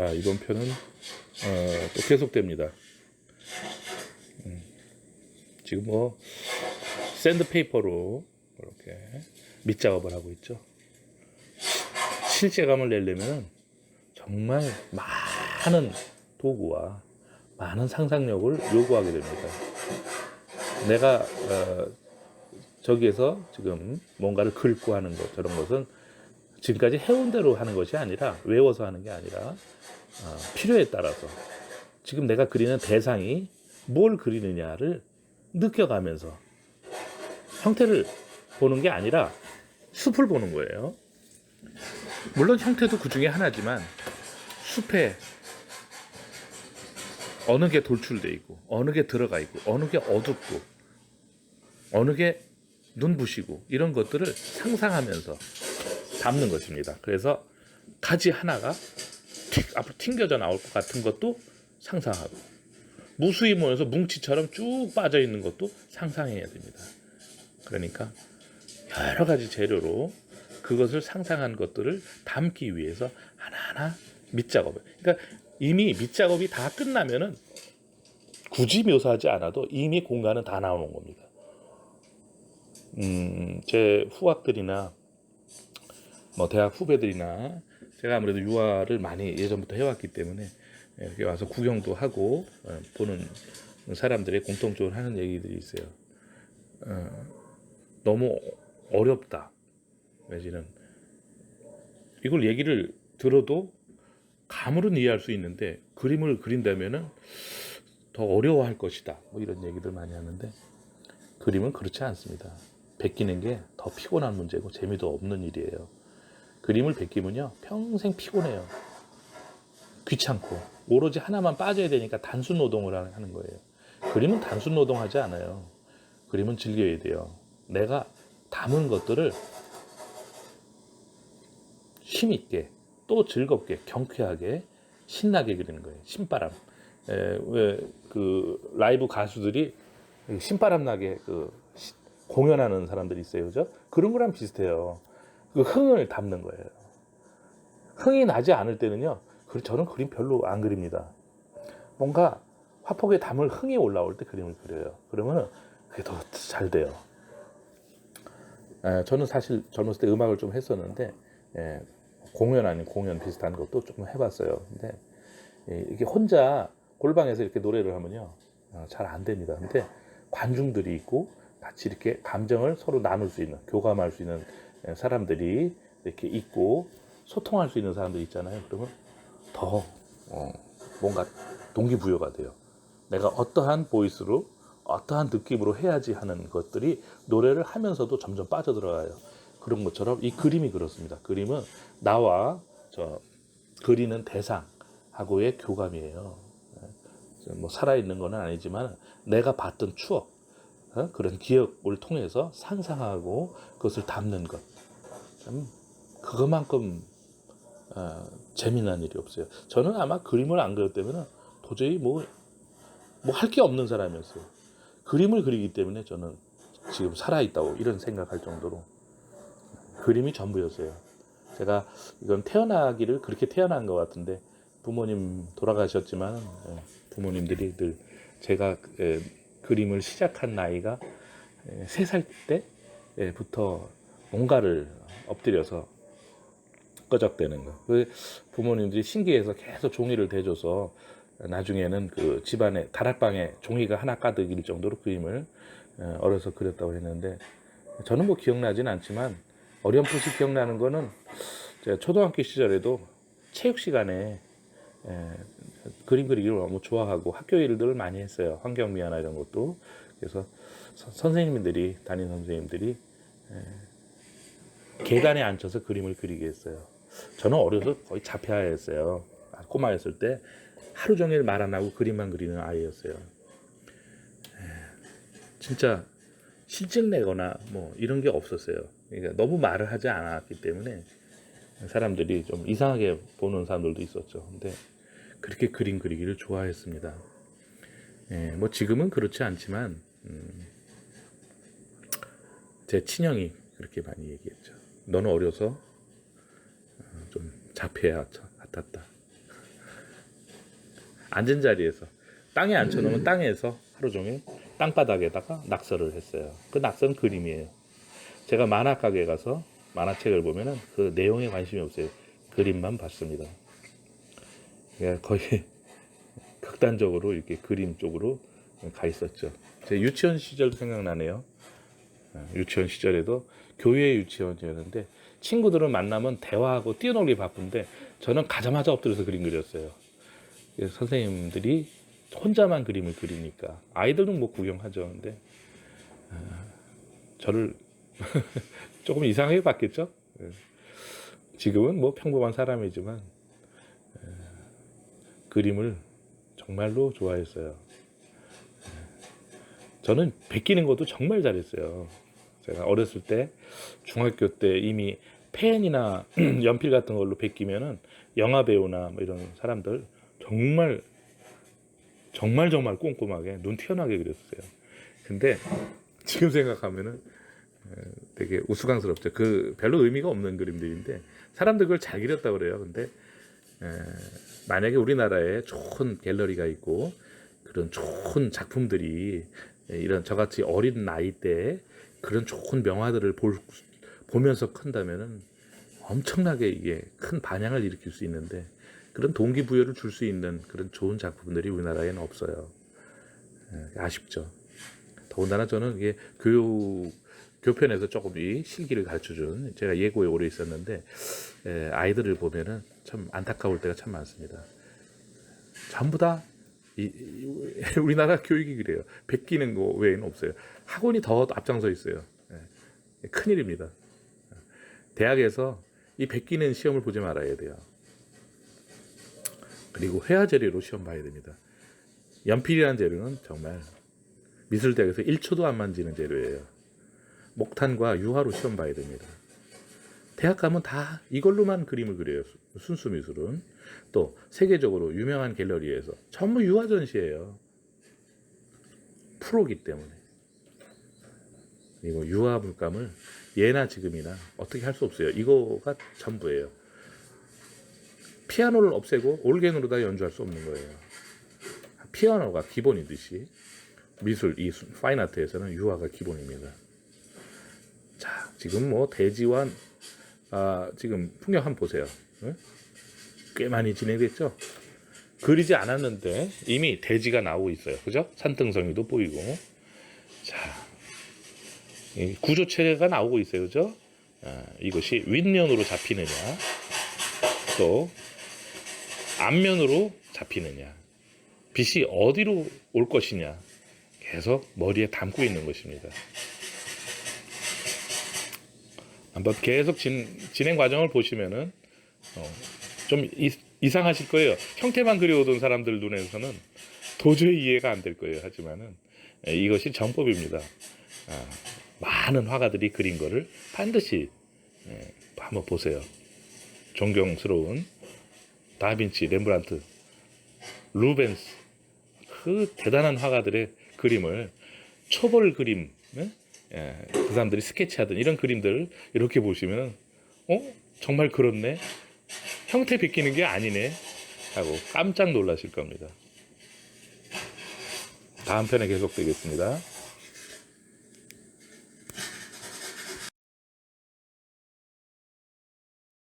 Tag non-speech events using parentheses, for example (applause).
자, 이번 편은 어, 또 계속됩니다. 음, 지금 뭐 샌드페이퍼로 이렇게 밑작업을 하고 있죠. 실제감을 내려면 정말 많은 도구와 많은 상상력을 요구하게 됩니다. 내가 어, 저기에서 지금 뭔가를 긁고 하는 것 저런 것은 지금까지 해온 대로 하는 것이 아니라 외워서 하는 게 아니라 어, 필요에 따라서 지금 내가 그리는 대상이 뭘 그리느냐를 느껴가면서 형태를 보는 게 아니라 숲을 보는 거예요. 물론 형태도 그 중에 하나지만 숲에 어느 게 돌출돼 있고 어느 게 들어가 있고 어느 게 어둡고 어느 게 눈부시고 이런 것들을 상상하면서 담는 것입니다. 그래서 가지 하나가 틱 앞으로 튕겨져 나올 것 같은 것도 상상하고 무수히 모여서 뭉치처럼 쭉 빠져 있는 것도 상상해야 됩니다. 그러니까 여러 가지 재료로 그것을 상상한 것들을 담기 위해서 하나하나 밑작업을. 그러니까 이미 밑작업이 다 끝나면은 굳이 묘사하지 않아도 이미 공간은 다 나오는 겁니다. 음, 제 후학들이나 뭐 대학 후배들이나 제가 아무래도 유아를 많이 예전부터 해왔기 때문에 이렇게 와서 구경도 하고 어, 보는 사람들의 공통적으로 하는 얘기들이 있어요. 어, 너무 어렵다. 내지는 이걸 얘기를 들어도 감으로는 이해할 수 있는데 그림을 그린다면은 더 어려워할 것이다. 뭐 이런 얘기들 많이 하는데 그림은 그렇지 않습니다. 베끼는 게 더 피곤한 문제고 재미도 없는 일이에요. 그림을 베끼면요 평생 피곤해요. 귀찮고 오로지 하나만 빠져야 되니까 단순 노동을 하는 거예요. 그림은 단순 노동하지 않아요. 그림은 즐겨야 돼요. 내가 담은 것들을 힘있게 또 즐겁게 경쾌하게 신나게 그리는 거예요. 신바람. 왜 그 라이브 가수들이 신바람 나게 그 시- 공연하는 사람들이 있어요. 그죠? 그런 거랑 비슷해요. 그 흥을 담는 거예요. 흥이 나지 않을 때는요. 그- 저는 그림 별로 안 그립니다. 뭔가 화폭에 담을 흥이 올라올 때 그림을 그려요. 그러면은 그게 더 잘 돼요. 에, 저는 사실 젊었을 때 음악을 좀 했었는데 예, 공연 아닌 공연 비슷한 것도 조금 해봤어요. 근데 예, 이게 혼자 골방에서 이렇게 노래를 하면요 어, 잘안 됩니다. 근데 관중들이 있고 같이 이렇게 감정을 서로 나눌 수 있는 교감할 수 있는 예, 사람들이 이렇게 있고 소통할 수 있는 사람들 있잖아요. 그러면 더 어, 뭔가 동기부여가 돼요. 내가 어떠한 보이스로 어떠한 느낌으로 해야지 하는 것들이 노래를 하면서도 점점 빠져들어가요. 그런 것처럼 이 그림이 그렇습니다. 그림은 나와 저 그리는 대상하고의 교감이에요. 예, 뭐 살아있는 건 아니지만 내가 봤던 추억, 어? 그런 기억을 통해서 상상하고 그것을 담는 것. 참 그것만큼 어, 재미난 일이 없어요. 저는 아마 그림을 안 그렸다면 도저히 뭐 뭐 할 게 없는 사람이었어요. 그림을 그리기 때문에 저는 지금 살아있다고 이런 생각할 정도로 그림이 전부였어요. 제가 이건 태어나기를 그렇게 태어난 것 같은데 부모님 돌아가셨지만 예, 부모님들이 늘 제가 예, 그림을 시작한 나이가 세살 때부터 뭔가를 엎드려서 끄적대는 거. 그 부모님들이 신기해서 계속 종이를 대줘서 나중에는 그 집안에 다락방에 종이가 하나 가득일 정도로 그림을 어, 어려서 그렸다고 했는데 저는 뭐 기억나진 않지만 어렴풋이 기억나는 거는 제가 초등학교 시절에도 체육 시간에 에, 그림 그리기를 너무 좋아하고 학교 일들을 많이 했어요. 환경미화나 이런 것도. 그래서 서- 선생님들이 담임 선생님들이 에, 계단에 앉혀서 그림을 그리게 했어요. 저는 어려서 거의 자폐아였어요. 아, 꼬마였을 때 하루 종일 말 안 하고 그림만 그리는 아이였어요. 에, 진짜 실증 내거나 뭐 이런 게 없었어요. 그러니까 너무 말을 하지 않았기 때문에 사람들이 좀 이상하게 보는 사람들도 있었죠. 근데 그렇게 그림 그리기를 좋아했습니다. 예, 뭐 지금은 그렇지 않지만 음, 제 친형이 그렇게 많이 얘기했죠. 너는 어려서 어, 좀 자폐아 같았다. 앉은 자리에서 땅에 앉혀놓으면 땅에서 하루 종일 땅바닥에다가 낙서를 했어요. 그 낙서는 그림이에요. 제가 만화 가게 가서 만화책을 보면은 그 내용에 관심이 없어요. 그림만 봤습니다. 거의 (laughs) 극단적으로 이렇게 그림 쪽으로 가 있었죠. 제 유치원 시절도 생각나네요. 어, 유치원 시절에도 교회 유치원이었는데 친구들을 만나면 대화하고 뛰어놀기 바쁜데 저는 가자마자 엎드려서 그림 그렸어요. 그래서 선생님들이 혼자만 그림을 그리니까 아이들은 뭐 구경하죠. 근데 어, 저를 (laughs) 조금 이상하게 봤겠죠. 예. 지금은 뭐 평범한 사람이지만 에, 그림을 정말로 좋아했어요. 예. 저는 베끼는 것도 정말 잘했어요. 제가 어렸을 때 중학교 때 이미 펜이나 (clears throat) 연필 같은 걸로 베끼면은 영화 배우나 뭐 이런 사람들 정말 정말 정말 꼼꼼하게 눈 튀어나게 그렸어요. 근데 지금 생각하면은 에, 되게 우스꽝스럽죠. 그 별로 의미가 없는 그림들인데 사람들 그걸 잘 그렸다 그래요. 근데 에, 만약에 우리나라에 좋은 갤러리가 있고 그런 좋은 작품들이 에, 이런 저같이 어린 나이 때 그런 좋은 명화들을 볼, 보면서 큰다면은 엄청나게 이게 큰 반향을 일으킬 수 있는데 그런 동기부여를 줄 수 있는 그런 좋은 작품들이 우리나라에는 없어요. 에, 아쉽죠. 더군다나 저는 이게 교육 교편에서 조금 이 실기를 가르쳐준 제가 예고에 오래 있었는데 에, 아이들을 보면은 참 안타까울 때가 참 많습니다. 전부 다 이, 이- (laughs) 우리나라 교육이 그래요. 베끼는 거 외에는 없어요. 학원이 더 앞장서 있어요. 예. 큰일입니다. 대학에서 이 베끼는 시험을 보지 말아야 돼요. 그리고 회화 재료로 시험 봐야 됩니다. 연필이라는 재료는 정말 미술대학에서 1초도 안 만지는 재료예요. 목탄과 유화로 시험 봐야 됩니다. 대학 가면 다 이걸로만 그림을 그려요. 수- 순수 미술은. 또 세계적으로 유명한 갤러리에서 전부 유화 전시예요. 프로기 때문에. 그리고 유화 물감을 예나 지금이나 어떻게 할 수 없어요. 이거가 전부예요. 피아노를 없애고 올겐으로 다 연주할 수 없는 거예요. 피아노가 기본이듯이 미술 이 수- 파인 아트에서는 유화가 기본입니다. 자, 지금 뭐 대지와 아, 지금 풍경 한번 보세요. 응? 꽤 많이 진행됐죠? 그리지 않았는데 이미 대지가 나오고 있어요. 그죠? 산등성이도 보이고. 자, 이 구조 체계가 나오고 있어요. 그죠? 아, 이것이 윗면으로 잡히느냐, 또 앞면으로 잡히느냐, 빛이 어디로 올 것이냐, 계속 머리에 담고 있는 것입니다. 한번 계속 진, 진행 과정을 보시면은 어, 좀 이, 이상하실 거예요. 형태만 그려오던 사람들 눈에서는 도저히 이해가 안 될 거예요. 하지만은 에, 이것이 정법입니다. 아, 많은 화가들이 그린 거를 반드시 에, 한번 보세요. 존경스러운 다빈치, 렘브란트, 루벤스 그 대단한 화가들의 그림을 초벌 그림, 네? 예, 그 사람들이 스케치하던 이런 그림들을 이렇게 보시면, 어? 정말 그렇네? 형태 베끼는 게 아니네? 하고 깜짝 놀라실 겁니다. 다음 편에 계속되겠습니다.